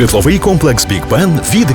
Житловий комплекс Бік Бен від.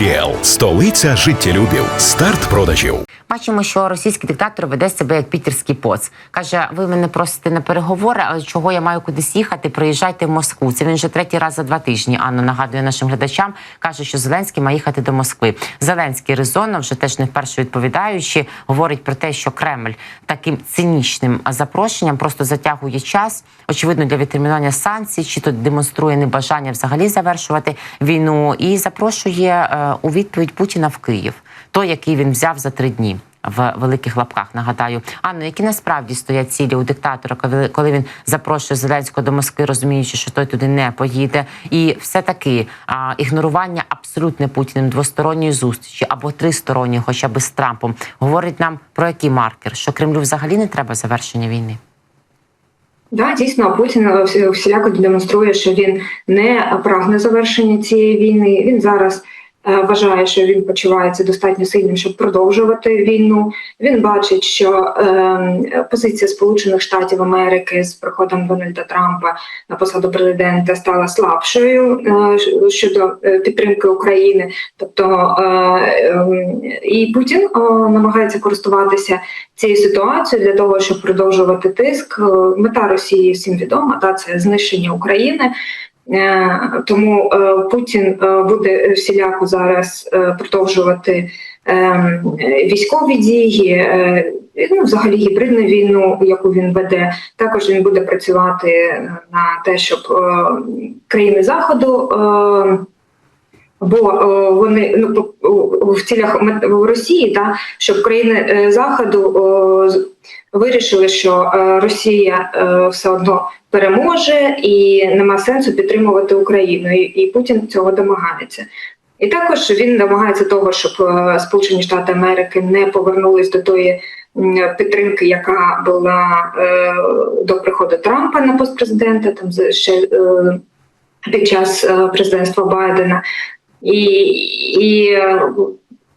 Столиця життєлюбів. Старт продажів. Бачимо, що російський диктатор веде себе як пітерський поц. Каже: ви мене просите на переговори, але чого я маю кудись їхати? Приїжджайте в Москву. Це він вже третій раз за два тижні. Анна нагадує нашим глядачам. каже, що Зеленський має їхати до Москви. Зеленський резонно, вже теж не вперше відповідаючи, говорить про те, що Кремль таким цинічним запрошенням просто затягує час. Очевидно, для відтермінування санкцій, чи то демонструє небажання взагалі завершувати війну, і запрошує е, у відповідь Путіна в Київ, той, який він взяв за три дні. В великих лапках нагадаю, Анно, які насправді стоять цілі у диктатора, коли, він запрошує Зеленського до Москви, розуміючи, що той туди не поїде, і все таки а, ігнорування абсолютне путіним двосторонньої зустрічі або тристоронньої, хоча б з Трампом, говорить нам про який маркер, що Кремлю взагалі не треба завершення війни. Да, дійсно, Путін всіляко демонструє, що він не прагне завершення цієї війни. Він зараз е, вважає, що він почувається достатньо сильним, щоб продовжувати війну. Він бачить, що е, позиція Сполучених Штатів Америки з приходом Дональда Трампа на посаду президента стала слабшою е, щодо е, підтримки України. Тобто е, е, і Путін е, намагається користуватися цією ситуацією для того, щоб продовжувати тиск. Е, Мета Росії всім відома, та це знищення України. Е, Тому е, Путін е, буде всіляко зараз продовжувати е, військові дії, ну, взагалі гібридну війну, яку він веде. Також він буде працювати на те, щоб країни заходу. Е, Бо е, вони ну в цілях Росії, та щоб країни е, заходу е, з- вирішили, що е, Росія е, все одно переможе і нема сенсу підтримувати Україну, і, Путін цього домагається. І також він намагається того, щоб е, Сполучені Штати Америки не повернулись до тої підтримки, яка була е, до приходу Трампа на пост президента, там ще е, під час е, президентства Байдена. І, і е,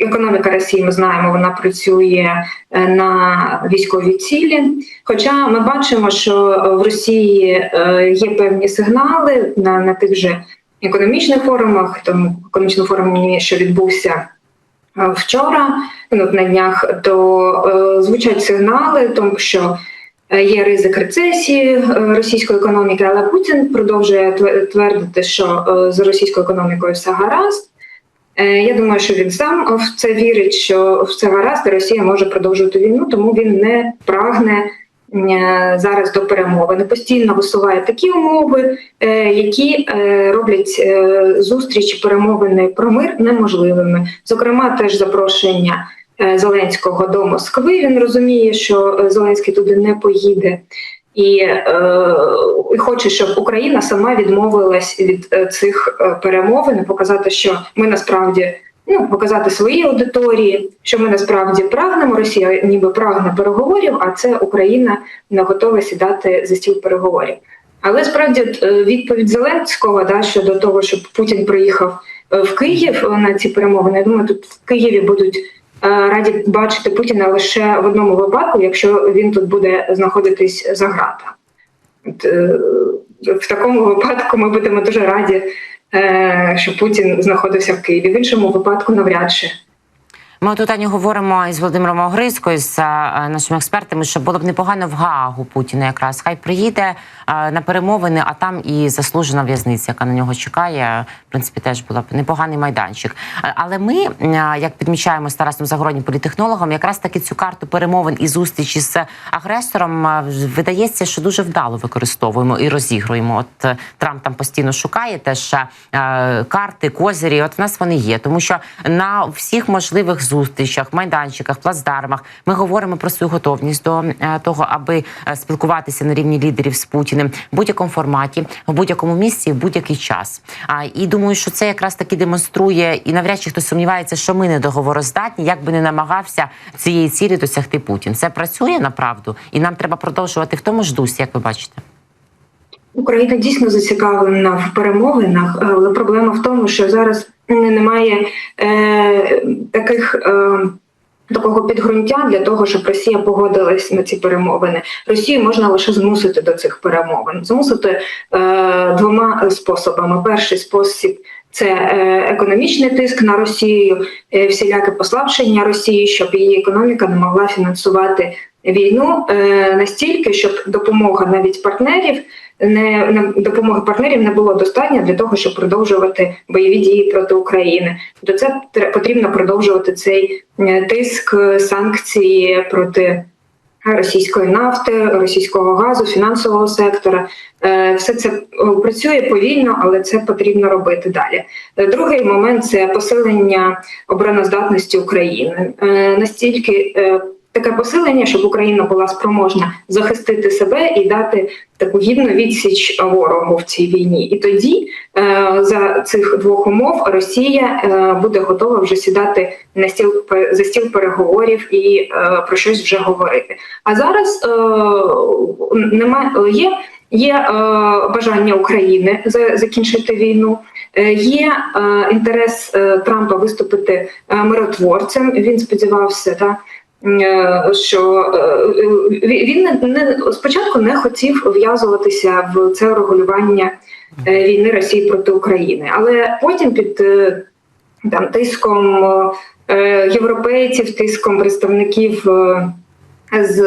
економіка Росії, ми знаємо, вона працює е, на військові цілі. Хоча ми бачимо, що в Росії е, є певні сигнали на, на тих же економічних форумах, тому економічному форумі, що відбувся вчора, ну, на днях, то е, звучать сигнали, тому що є ризик рецесії е, російської економіки, але Путін продовжує тве- твердити, що е, з російською економікою все гаразд. Е, Я думаю, що він сам в це вірить, що все гаразд, і Росія може продовжувати війну, тому він не прагне е, зараз до перемовини. Постійно висуває такі умови, е, які е, роблять е, зустрічі перемовини про мир неможливими. Зокрема, теж запрошення е, Зеленського до Москви. Він розуміє, що е, Зеленський туди не поїде. І, е, і хоче, щоб Україна сама відмовилась від е, цих е, перемовин, показати, що ми насправді ну показати своїй аудиторії, що ми насправді прагнемо. Росія ніби прагне переговорів, а це Україна не готова сідати за стіл переговорів. Але справді е, відповідь Зеленського да щодо того, щоб Путін приїхав е, в Київ е, на ці перемовини. Я думаю, тут в Києві будуть е, раді бачити Путіна лише в одному випадку, якщо він тут буде знаходитись за грата. Е, в такому випадку ми будемо дуже раді, е, що Путін знаходився в Києві. В іншому випадку навряд чи. Ми тут Аню, говоримо із Володимиром Огризкою, з е, нашими експертами, що було б непогано в Гаагу Путіна якраз. Хай приїде е, на перемовини, а там і заслужена в'язниця, яка на нього чекає. В принципі, теж була б непоганий майданчик. Але ми, е, як підмічаємо з Тарасом Загороднім політехнологом, якраз таки цю карту перемовин і зустрічі з агресором видається, що дуже вдало використовуємо і розігруємо. От Трамп там постійно шукає теж карти, козирі. От в нас вони є, тому що на всіх можливих зустрічах, майданчиках, плацдармах ми говоримо про свою готовність до е, того, аби е, спілкуватися на рівні лідерів з Путіним в будь-якому форматі, в будь-якому місці, в будь-який час. А і думаю, що це якраз таки демонструє, і навряд чи хтось сумнівається, що ми не договороздатні, як би не намагався цієї цілі досягти Путін. Це працює направду, і нам треба продовжувати в тому ж дусі, як ви бачите. Україна дійсно зацікавлена в перемовинах, але проблема в тому, що зараз немає таких. Е, Такого підґрунтя для того, щоб Росія погодилась на ці перемовини. Росію можна лише змусити до цих перемовин, змусити е, двома способами. Перший спосіб Це е, економічний тиск на Росію, е, всіляке послабшення Росії, щоб її економіка не могла фінансувати війну е, настільки, щоб допомога навіть партнерів не, допомоги партнерів не було достатньо для того, щоб продовжувати бойові дії проти України. До це потрібно продовжувати цей е, тиск е, санкції проти російської нафти, російського газу, фінансового сектора. Е, Все це працює повільно, але це потрібно робити далі. Другий момент це посилення обороноздатності України. Настільки таке посилення, щоб Україна була спроможна захистити себе і дати таку гідну відсіч ворогу в цій війні. І тоді е, за цих двох умов Росія е, буде готова вже сідати на стіл за стіл переговорів і е, про щось вже говорити. А зараз немає є. Є е, бажання України за, закінчити війну, є е, інтерес Трампа виступити миротворцем. Він сподівався, е, що е, він не, спочатку не хотів в'язуватися в це регулювання е, війни Росії проти України, але потім під е, там тиском е, європейців, тиском представників. е, з,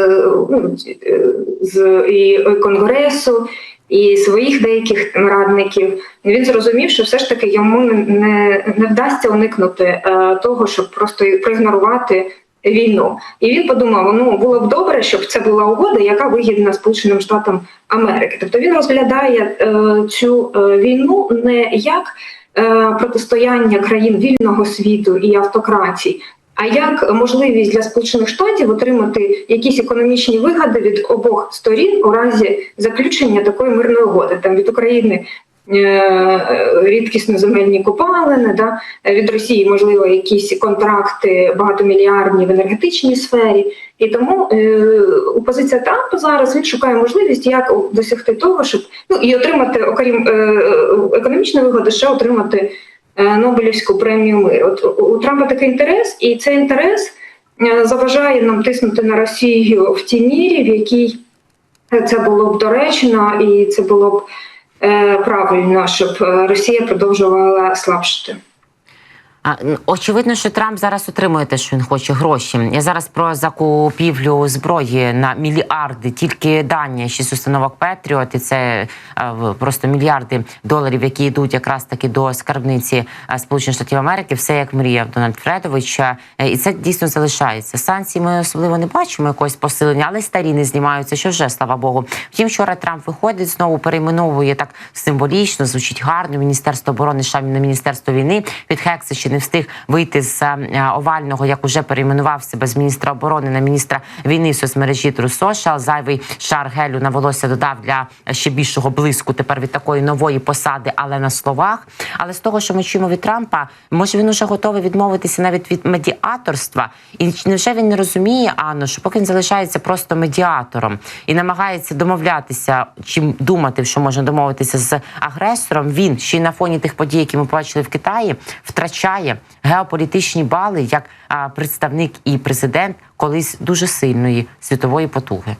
ну, е, з і конгресу, і своїх деяких радників. Він зрозумів, що все ж таки йому не, не вдасться уникнути е, того, щоб просто проігнорувати війну. І він подумав: ну було б добре, щоб це була угода, яка вигідна Сполученим Штатам Америки. Тобто він розглядає е, цю е, війну не як е, протистояння країн вільного світу і автократій. А як можливість для сполучених штатів отримати якісь економічні вигоди від обох сторін у разі заключення такої мирної угоди, там від України е, рідкісно земельні копалини, да від Росії, можливо, якісь контракти багатомільярдні в енергетичній сфері, і тому е, у позиція Трампа зараз він шукає можливість, як досягти того, щоб ну і отримати, окрім е, економічної вигоди, ще отримати. Е, Нобелівську премію миру. От у Трампа такий інтерес, і цей інтерес е, заважає нам тиснути на Росію в тій мірі, в якій це було б доречно, і це було б е, правильно, щоб е, Росія продовжувала слабшити. Очевидно, що Трамп зараз отримує те, що він хоче гроші. Я зараз про закупівлю зброї на мільярди, тільки дані шість установок Петріот, і це е, просто мільярди доларів, які йдуть якраз таки до скарбниці е, Сполучених Штатів Америки. Все як мріяв Дональд Фредович. Е, І це дійсно залишається. Санкції ми особливо не бачимо якогось посилення, але старі не знімаються. Що вже слава Богу. Втім, вчора Трамп виходить знову перейменовує так символічно, звучить гарно. Міністерство оборони США на міністерство війни від Хекса не встиг вийти з е, овального, як уже перейменував себе з міністра оборони на міністра війни соцмережі True Зайвий шар гелю на волосся додав для ще більшого блиску тепер від такої нової посади, але на словах. Але з того, що ми чуємо від Трампа, може він уже готовий відмовитися навіть від медіаторства. І невже він не розуміє, Анно, що поки він залишається просто медіатором і намагається домовлятися, чим думати, що можна домовитися з агресором, він ще й на фоні тих подій, які ми побачили в Китаї, втрачає геополітичні бали як представник і президент колись дуже сильної світової потуги.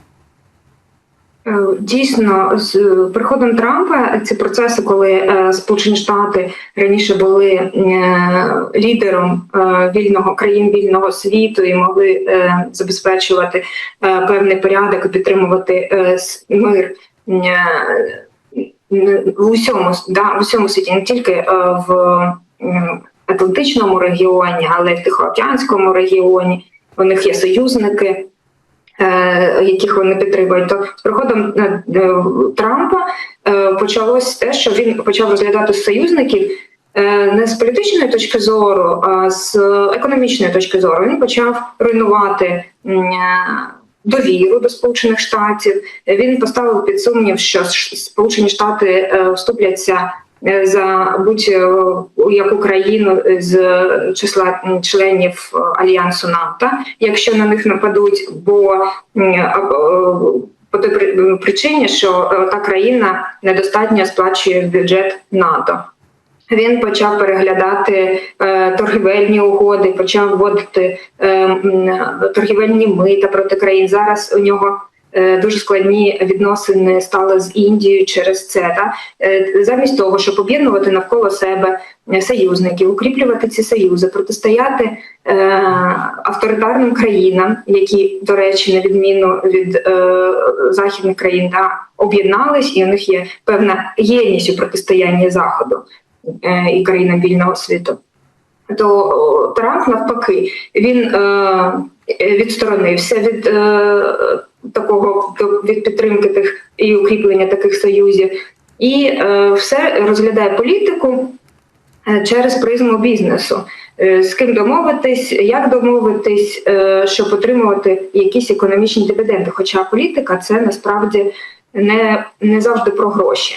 Е, Дійсно, з приходом Трампа ці процеси, коли е, Сполучені Штати раніше були е, лідером е, вільного країн вільного світу і могли е, забезпечувати е, певний порядок і підтримувати е, мир е, в усьому да, в усьому світі, не тільки е, в е, Атлантичному регіоні, але й в Тихоокеанському регіоні. У них є союзники е, яких вони підтримують. То з приходом е, е, Трампа почалось те, що він почав розглядати союзників не з політичної точки зору, а з економічної точки зору. Він почав руйнувати. Довіру до Сполучених Штатів він поставив під сумнів, що Сполучені Штати вступляться за будь-яку країну з числа членів е, альянсу НАТО, якщо на них нападуть, бо е, по той причині, що е, та країна недостатньо сплачує бюджет НАТО. Він почав переглядати е, торгівельні угоди, почав вводити е, торгівельні мита проти країн. Зараз у нього е, дуже складні відносини стали з Індією через це. Та? Е, Замість того, щоб об'єднувати навколо себе е, союзників, укріплювати ці союзи, протистояти е, авторитарним країнам, які, до речі, на відміну від е, західних країн, та, об'єднались, і у них є певна єдність у протистоянні Заходу е, і країнам вільного світу. То Трамп навпаки він е, відсторонився від е, такого від підтримки тих і укріплення таких союзів, і е, все розглядає політику е, через призму бізнесу. Е, З ким домовитись, як домовитись, е, щоб отримувати якісь економічні дивіденди. Хоча політика це насправді не, не завжди про гроші.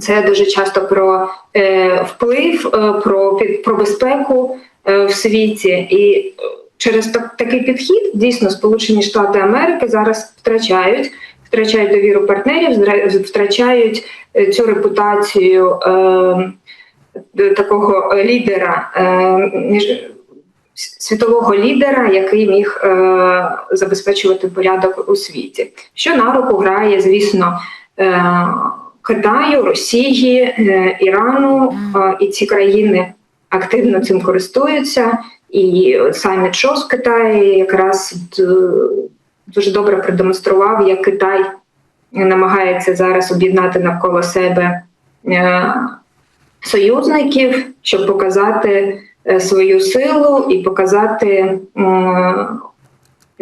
Це дуже часто про е, вплив, е, про, під- про безпеку е, в світі. І через так, такий підхід дійсно Сполучені Штати Америки зараз втрачають, втрачають довіру партнерів, втрачають е, цю репутацію е, такого лідера. Е, Світового лідера, який міг е, забезпечувати порядок у світі, що на руку грає, звісно, е, Китаю, Росії, е, Ірану, е, і ці країни активно цим користуються. І саміт ШОС в Китаї якраз дуже добре продемонстрував, як Китай намагається зараз об'єднати навколо себе е, союзників, щоб показати е, свою силу і показати е,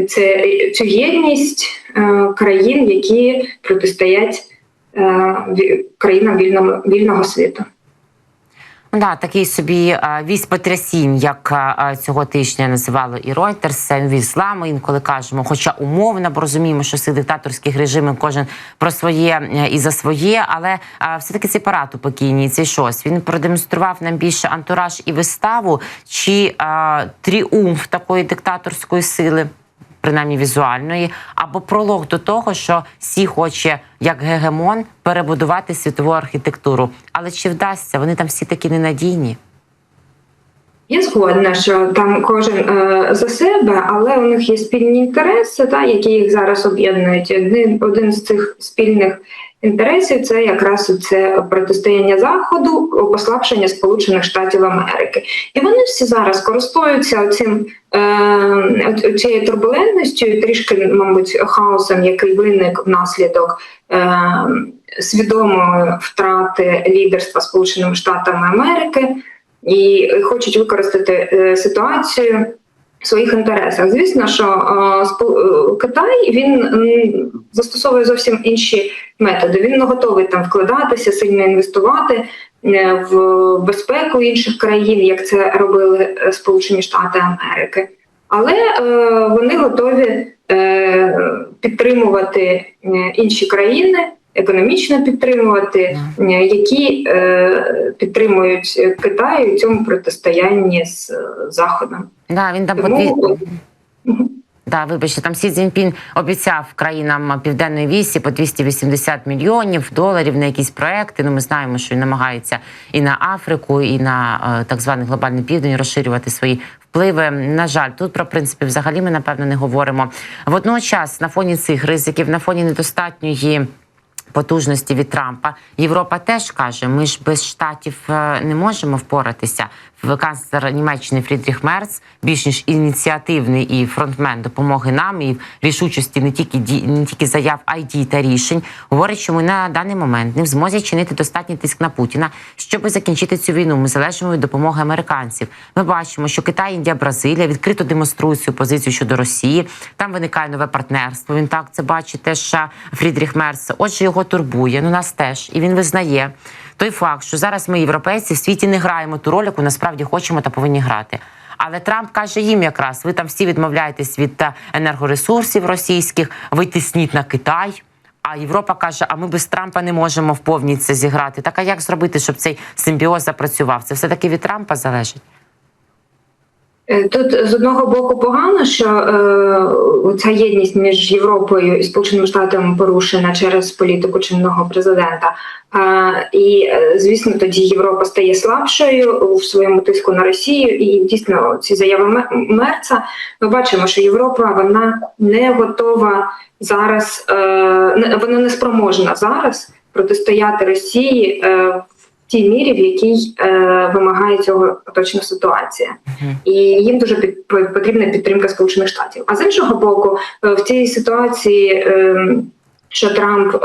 це, цю єдність е, країн, які протистоять е, країнам вільного, вільного світу. Да, такий собі е, вісь потрясінь, як е, цього тижня називали і Reuters, вісь зламу, інколи кажемо, хоча умовно, бо розуміємо, що цих диктаторських режимів кожен про своє е, і за своє, але е, все-таки цей парад у покійній, цей щось, він продемонстрував нам більше антураж і виставу, чи е, тріумф такої диктаторської сили. Принаймні візуальної, або пролог до того, що Сі хоче як гегемон перебудувати світову архітектуру. Але чи вдасться? Вони там всі такі ненадійні. Я згодна, що там кожен е, за себе, але у них є спільні інтереси, та, які їх зараз об'єднують. Один, один з цих спільних інтересів це якраз це протистояння Заходу, послабшення Сполучених Штатів Америки. І вони всі зараз користуються цим е, цією турбулентністю, трішки, мабуть, хаосом, який виник внаслідок. Е, Свідомої втрати лідерства Сполученими Штатами Америки і хочуть використати е, ситуацію своїх інтересах. Звісно, що е, е, Китай він застосовує зовсім інші методи. Він не готовий там вкладатися, сильно інвестувати е, в безпеку інших країн, як це робили Сполучені Штати Америки. Але вони готові підтримувати інші країни, економічно підтримувати, які е, підтримують Китай у цьому протистоянні з е, Заходом. Да, він там. Тому Да, вибачте, там Сі Цзіньпін обіцяв країнам південної вісі по 280 мільйонів доларів на якісь проекти. Ну, ми знаємо, що він намагається і на Африку, і на е, так званий глобальний південь розширювати свої впливи. На жаль, тут про принципи взагалі ми напевно не говоримо. Водночас, на фоні цих ризиків, на фоні недостатньої. Потужності від Трампа Європа теж каже: ми ж без штатів е, не можемо впоратися. В канцлер Німеччини Фрідріх Мерц більш ніж ініціативний і фронтмен допомоги нам і рішучості не тільки ді- не тільки заяв, а й дій та рішень. Говорить, що ми на даний момент не в змозі чинити достатній тиск на Путіна, щоб закінчити цю війну. Ми залежимо від допомоги американців. Ми бачимо, що Китай, Індія, Бразилія відкрито демонструють свою позицію щодо Росії. Там виникає нове партнерство. Він так це бачить теж Фрідріх Мерц. Отже, його турбує. Ну нас теж, і він визнає той факт, що зараз ми, європейці, в світі не граємо ту роль, яку насправді хочемо та повинні грати. Але Трамп каже їм якраз: ви там всі відмовляєтесь від енергоресурсів російських, ви тисніть на Китай. А Європа каже: а ми без Трампа не можемо в повній це зіграти. Так а як зробити, щоб цей симбіоз запрацював? Це все таки від Трампа залежить. Е, Тут з одного боку погано, що е, ця єдність між Європою і Сполученими Штатами порушена через політику чинного президента. Е, і е, звісно, тоді Європа стає слабшою в своєму тиску на Росію. І дійсно ці заяви Ме- Мерца. Ми бачимо, що Європа вона не готова зараз, е, вона не спроможна зараз протистояти Росії е, тій мірі, в якій е, вимагає цього поточна ситуація Мгм. і їм дуже під, потрібна підтримка Сполучених Штатів. А з іншого боку, е, в цій ситуації. ем, Що Трамп е,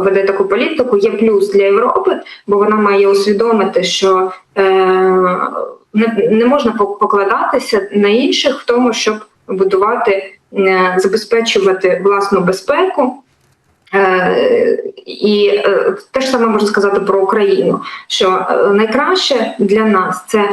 веде таку політику, є плюс для Європи, бо вона має усвідомити, що е, не, не можна пок- покладатися на інших в тому, щоб будувати, е, забезпечувати власну безпеку. Е, і е, те ж саме можна сказати про Україну, що е, найкраще для нас це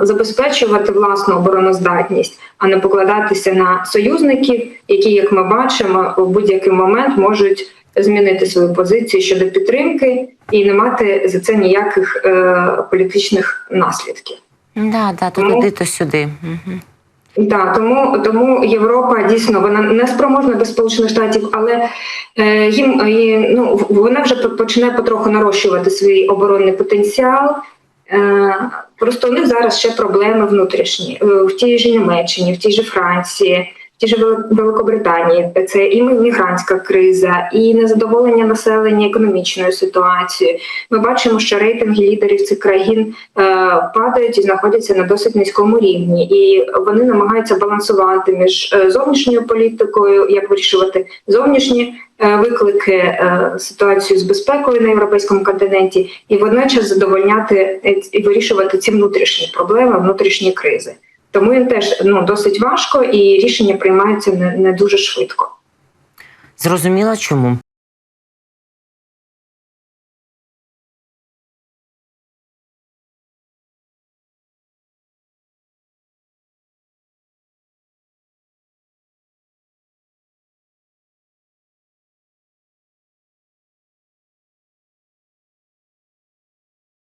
забезпечувати власну обороноздатність, а не покладатися на союзників, які, як ми бачимо, в будь-який момент можуть змінити свою позицію щодо підтримки і не мати за це ніяких е, політичних наслідків. Да, да, то туди, то сюди. Угу. Да, тому тому Європа дійсно вона не спроможна до Сполучених Штатів, але е, їм е, ну вона вже по- починає потроху нарощувати свій оборонний потенціал. Е, просто у них зараз ще проблеми внутрішні Е, в тій же Німеччині, в тій же Франції, же Вели- Великобританії. Це і мігрантська криза, і незадоволення населення економічною ситуацією. Ми бачимо, що рейтинги лідерів цих країн е, падають і знаходяться на досить низькому рівні, і вони намагаються балансувати між е, зовнішньою політикою, як вирішувати зовнішні е, виклики, ситуацію з безпекою на європейському континенті, і водночас задовольняти і вирішувати ці внутрішні проблеми, внутрішні кризи. Тому теж ну досить важко, і рішення приймаються не, не дуже швидко. Зрозуміло чому.